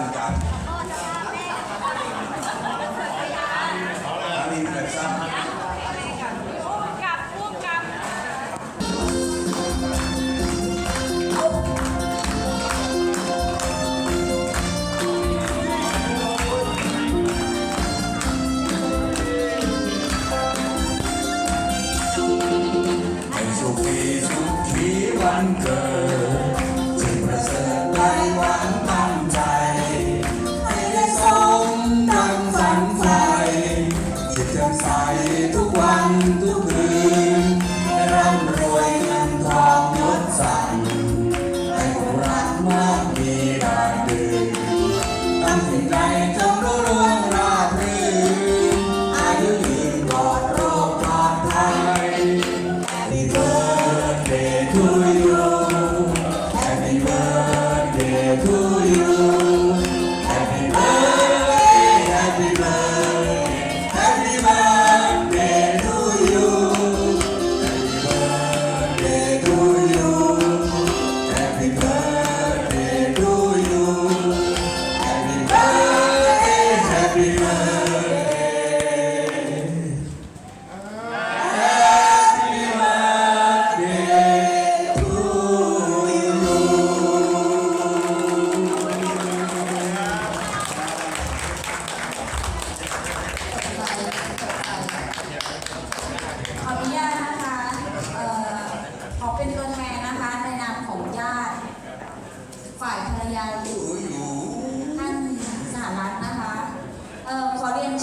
นกันอันนี้แบบสั้นกับพูดกับให้สุขีสุขีวันเกิด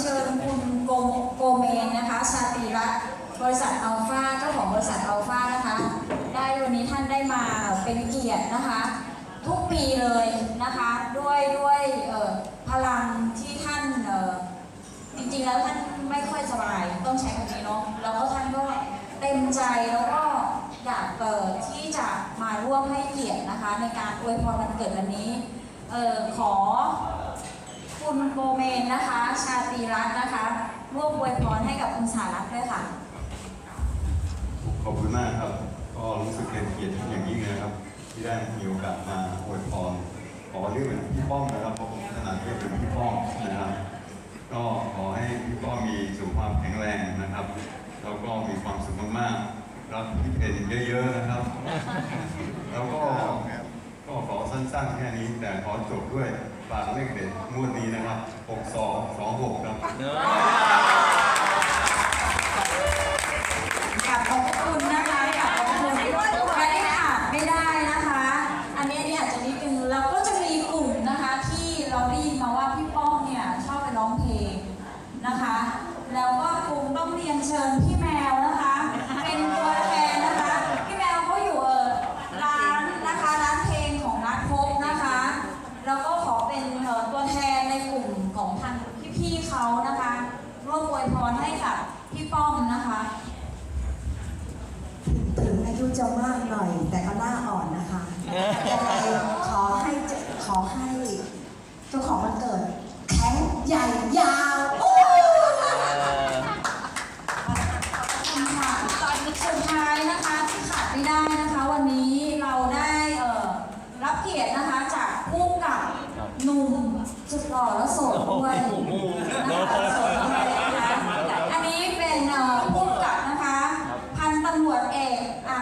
เชิญคุณโกโกเมนนะคะ ชาตรีรัตน์บริษัทอัลฟาเจ้าของบริษัทอัลฟานะคะ ได้วันนี้ท่านได้มาเป็นเกียรตินะคะ ทุกปีเลยนะคะ ด้วยด้วยพลังที่ท่านจริงๆแล้วท่านไม่ค่อยสบายต้องใช้คำนี้เนาะแล้วก็ท่านก็เต็มใจแล้วก็อยากเปิดที่จะมาร่วมให้เกียรตินะคะ ในการอวยพรวันเกิดวันนี้ออขอ คุณโกเมนนะคะ ชาตรีรัตน์นะคะ ร่วมอวยพรให้กับคุณสารัตน์ด้วยค่ะ ขอบคุณมากครับ ก็รู้สึกเป็นเกียรติอย่างยิ่งเลยนะครับ ที่ได้มีโอกาสมาอวยพรขอเรียกเป็นพี่ป้อมนะครับเพราะผมถนัดเรียกเป็นพี่ป้อมนะครับ ก็ขอให้พี่ป้อมมีสุขภาพแข็งแรงนะครับแล้วก็มีความสุขมากๆรักพี่เพนเยอะๆนะครับ แล้วก็ก็ขอสั้นๆแค่นี้แต่ขอจบด้วย ฝากเลขเด็ดงวดนี้นะครับ 6226 ครับกับขอบคุณนะคะกับขอบคุณและที่ขาดไม่ได้นะคะ อันนี้เนี่ยอาจจะนิดนึงเราก็จะมีกลุ่มนะคะที่เราได้ยินมาว่าพี่ป้องเนี่ยชอบไปร้องเพลงนะคะ แล้วก็คงต้องเรียนเชิญพี่แมวนะคะ เป็นตัวแทนนะคะ พี่แมวเขาอยู่เออร้านนะคะร้านเพลงของนัทพบนะคะ แล้วก็ขอเป็นเอ่อตัวแทนในกลุ่มของทาง พี่ๆเขานะคะร่วมอวยพรให้กับพี่ป้อมนะคะ ถึงอายุจะมากหน่อย แต่ก็หน้าอ่อนนะคะยังไง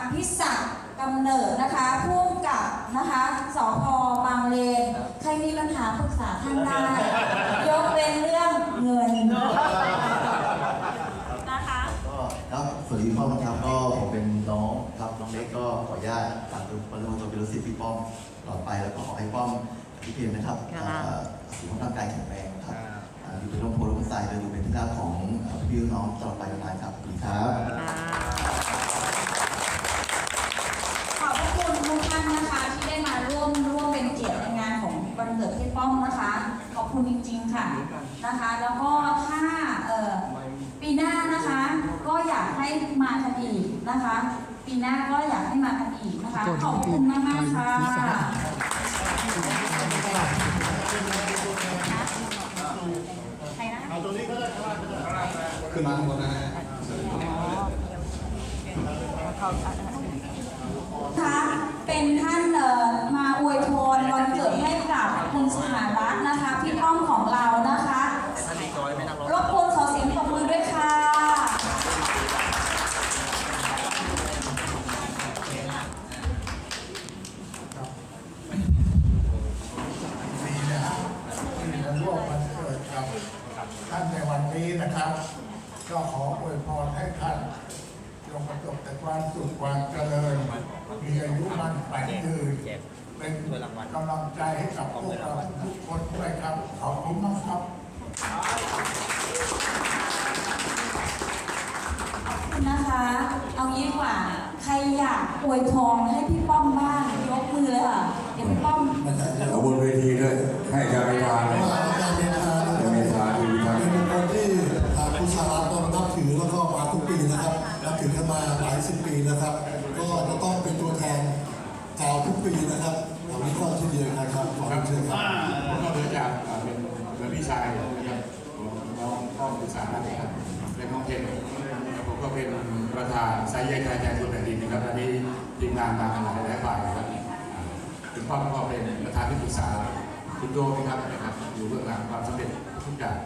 อกอภิศักดิ์กำเนิดนะคะผู้กำกับนะคะสพบางเลนใครมีปัญหาปรึกษาท่านได้ ยกเว้นเรื่องเงินนะคะ ก็ครับสวัสดีพี่ป้อมนะครับก็ผมเป็นน้องครับน้องเล็กก็ขออนุญาตฝากดูบรรลุตัวเป็นลูกศิษย์พี่ป้อมต่อไปแล้วก็ขอให้ป้อมพี่เพียรนะครับเอ่อสุขภาพร่างกายแข็งแรงครับอ่าอยู่เป็นร่มโพล่มใสและอยู่เป็นที่รักของเอ่อพี่น้องตลอดไปนานๆครับสวัสดีครับขอบพระคุณทุกท่านนะคะที่ได้มาร่วมร่วมเป็นเกียรติในงานของวันเกิดพี่ป้อมนะคะ ขอบ คุณจริง ๆ ค่ะนะคะ แล้วก็ถ้าเอ่อปีหน้านะคะ ก็อยากให้มากันอีกนะคะ ปีหน้าก็อยากให้มากันอีกนะคะ ขอบคุณมากๆค่ะ พรให้ท่านจงประสบแต่ความสุขความเจริญ มีอายุมันปันยืนเป็นกำลังใจให้กับพวกเราทุกคนด้วยครับ ขอบคุณมากครับนะคะ เอางี้กว่า ใครอยากอวยพรให้พี่ป้อมบ้างยกมือเลยค่ะเดี๋ยวพี่ป้อม เอาบนเวทีด้วย ให้จะไปทานเลย ปีนะครับวันนี้ก็เช่นเดียวกันครับขอเชิญครับผมก็เกิดจากเป็นเป็นพี่ชายนะครับน้องพ่อปรึกษานะครับเป็นน้องเคนแล้วผมก็เป็นประธานสายใยไทยแทนคนแผ่นดินนะครับอันนี้ทีมงานมาหลายหลายฝ่ายนะครับอ่าคุณพ่อก็เป็นประธานที่ปรึกษาคุณโดนะครับนะครับอยู่เบื้องหลังความสำเร็จทุกอย่าง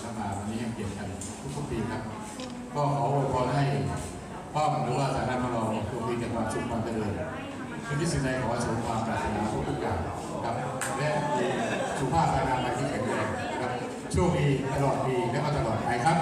แล้วมาวันนี้ยังเปลี่ยนกันทุกๆปีครับ ก็ขออวยพรให้ป้อมหรือว่าสาธารณรั เป็นที่สิ่งใดขอสมความปรารถนาทุกๆอย่างครับและสุขภาพภายในที่แข็งแรงครับโชคดีตลอดปีและก็ตลอดไปครับ